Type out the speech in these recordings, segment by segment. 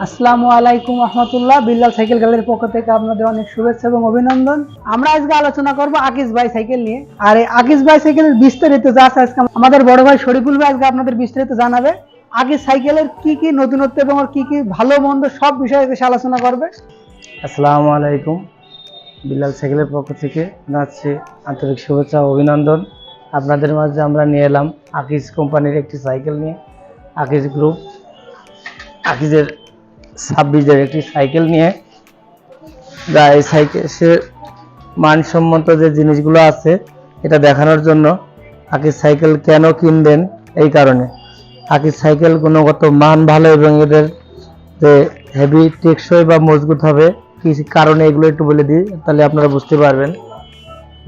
আসসালামু আলাইকুম রহমতুল্লাহ। বিল্লাল সাইকেল গ্যালারির পক্ষ থেকে আপনাদের অনেক শুভেচ্ছা এবং অভিনন্দন। আমরা আজকে আলোচনা করব আকিস ভাই সাইকেল নিয়ে। আর এই আকিস ভাই সাইকেলের বিস্তারিত যা আছে আজকে আমাদের বড় ভাই শরীফুল ভাই আজকে আপনাদের বিস্তারিত জানাবে। আকিস সাইকেলের কি কি নতুনত্ব এবং কি কি ভালো মন্দ সব বিষয়ে এসে আলোচনা করবে। আসসালামু আলাইকুম। বিল্লাল সাইকেলের পক্ষ থেকে জানাচ্ছি আন্তরিক শুভেচ্ছা অভিনন্দন। আপনাদের মাঝে আমরা নিয়ে এলাম আকিজ কোম্পানির একটি সাইকেল নিয়ে আকিজ গ্রুপ। আকিজের ছাব্বিশের একটি সাইকেল নিয়ে যা এই সাইকেল সে মানসম্মত যে জিনিসগুলো আছে, এটা দেখানোর জন্য আকিজ সাইকেল কেন কিনবেন এই কারণে। আকিজ সাইকেল গুণগত মান ভালো এবং এদের যে হেভি টেকসই বা মজবুত হবে, কি কারণে এগুলো একটু বলে দিই, তাহলে আপনারা বুঝতে পারবেন।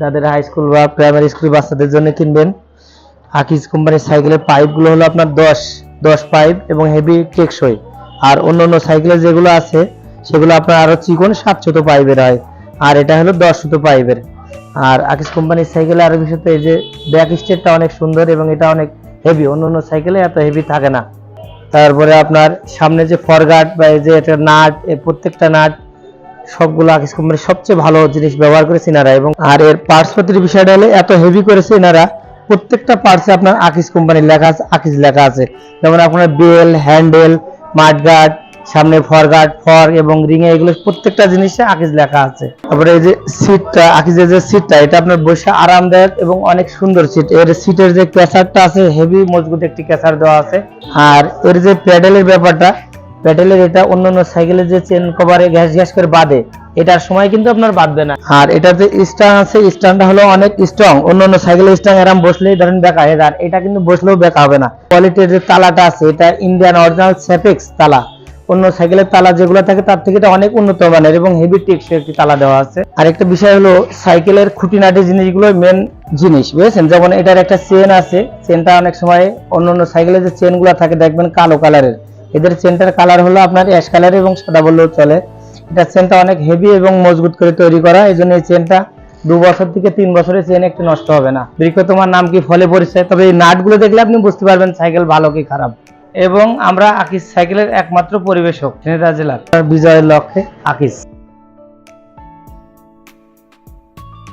যাদের হাই স্কুল বা প্রাইমারি স্কুল বাচ্চাদের জন্য কিনবেন, আকিজ কোম্পানির সাইকেলের পাইপগুলো হলো আপনার দশ দশ পাইপ এবং হেভি টেকসই। আর অন্য অন্য সাইকেলের যেগুলো আছে, সেগুলো আপনার আরও চিকন সাত শত পাইবের হয়। আর এটা হলো দশ শত পাইবের আর আকিজ কোম্পানির সাইকেলে আরও বিশেষত এই যে ব্যাক স্টেটটা অনেক সুন্দর এবং এটা অনেক হেভি অন্য অন্য সাইকেলে এত হেভি থাকে না। তারপরে আপনার সামনে যে ফরগার্ড বা এই যে এটা নাট প্রত্যেকটা নাট, সবগুলো আকিস কোম্পানির সবচেয়ে ভালো জিনিস ব্যবহার করেছে এনারা এবং আর এর পার্টস পাতির বিষয়টা হলে এত হেভি করেছে এনারা, প্রত্যেকটা পার্টসে আপনার আকিস কোম্পানির লেখা আছে আকিস লেখা আছে। যেমন আপনার বেল হ্যান্ডেল মাঠগার্ড সামনে ফরগার্ড ফর এবং রিং এ এগুলো প্রত্যেকটা জিনিসে আকিজ লেখা আছে। তারপরে এই যে সিটটা, আকিজের যে সিটটা, এটা আপনার বসে আরামদায়ক এবং অনেক সুন্দর সিট। এর সিটের যে ক্যাসারটা আছে হেভি মজবুত একটি ক্যাসার দেওয়া আছে। আর এর যে প্যাডেলের ব্যাপারটা প্যাডেলের এটা অন্য অন্য সাইকেলের যে চেন কভারে ঘ্যাস ঘ্যাস করে বাঁধে এটার সময় কিন্তু আপনার বাঁধবে না। আর এটা যে স্টাং আছে স্টাংটা হলো অনেক স্ট্রং অন্য অন্য সাইকেলের স্টাং এরম বসলেই ধরেন বেকা হয়ে যায়। এটা কিন্তু বসলেও বেকা হবে না। কোয়ালিটির যে তালাটা আছে, এটা ইন্ডিয়ান অরিজিনাল সেপেক্স তালা। অন্য সাইকেলের তালা যেগুলো থাকে, তার থেকে এটা অনেক উন্নত মানের এবং হেভি টেকসই একটি তালা দেওয়া আছে। আর একটা বিষয় হলো সাইকেলের খুঁটিনাটি জিনিসগুলো মেন জিনিস, বুঝেছেন? যেমন এটার একটা চেন আছে। চেনটা অনেক সময় অন্য অন্য সাইকেলের যে চেনগুলো থাকে, দেখবেন কালো কালারের এদের চেনটার কালার হলো আপনার অ্যাশ কালার এবং সাদা বললেও চলে। এটা চেনটা অনেক হেভি এবং মজবুত করে তৈরি করা। এই জন্য এই চেনটা দু বছর থেকে তিন বছরে চেন একটু নষ্ট হবে না। বৃক্ষ তোমার নাম কি? ফলে পরিচয়। তবে এই নাটগুলো দেখলে আপনি বুঝতে পারবেন সাইকেল ভালো কি খারাপ। এবং আমরা আকিস সাইকেলের একমাত্র পরিবেশক জেলার। বিজয়ের লক্ষ্যে আকিস